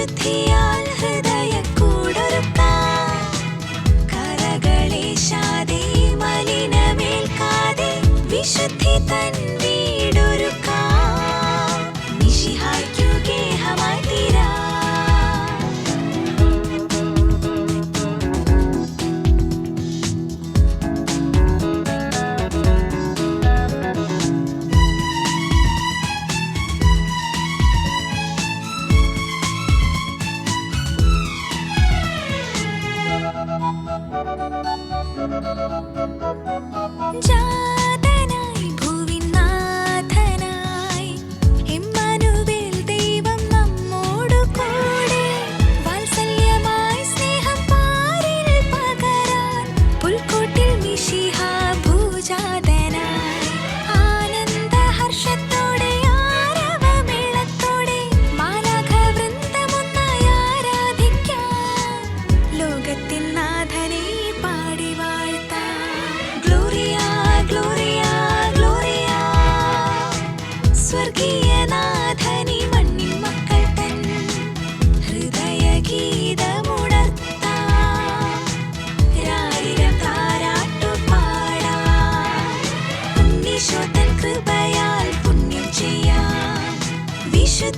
should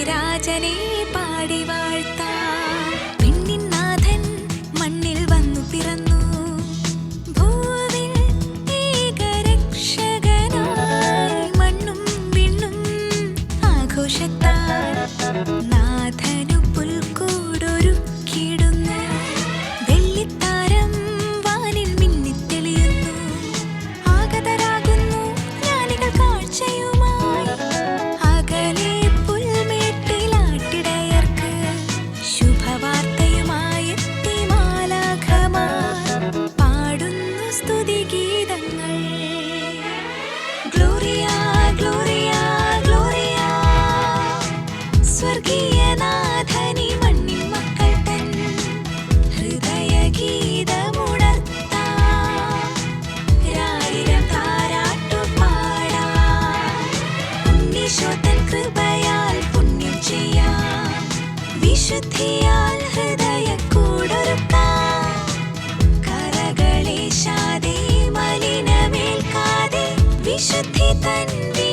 అధిరాజనే ഗീതങ്ങൾ Gloria Gloria Gloria. സ്വർഗീയനാഥനി മണ്ണിൻ മക്കൾ തൻ ഹൃദയ ഗീതമുണർത്താ രായിരം താരാട്ടു പാടാ. ഉണ്ണീശോ തൻ കൃപയാൽ പുണ്യം ചെയ്യാ. വിശുദ്ധിയാ peeping me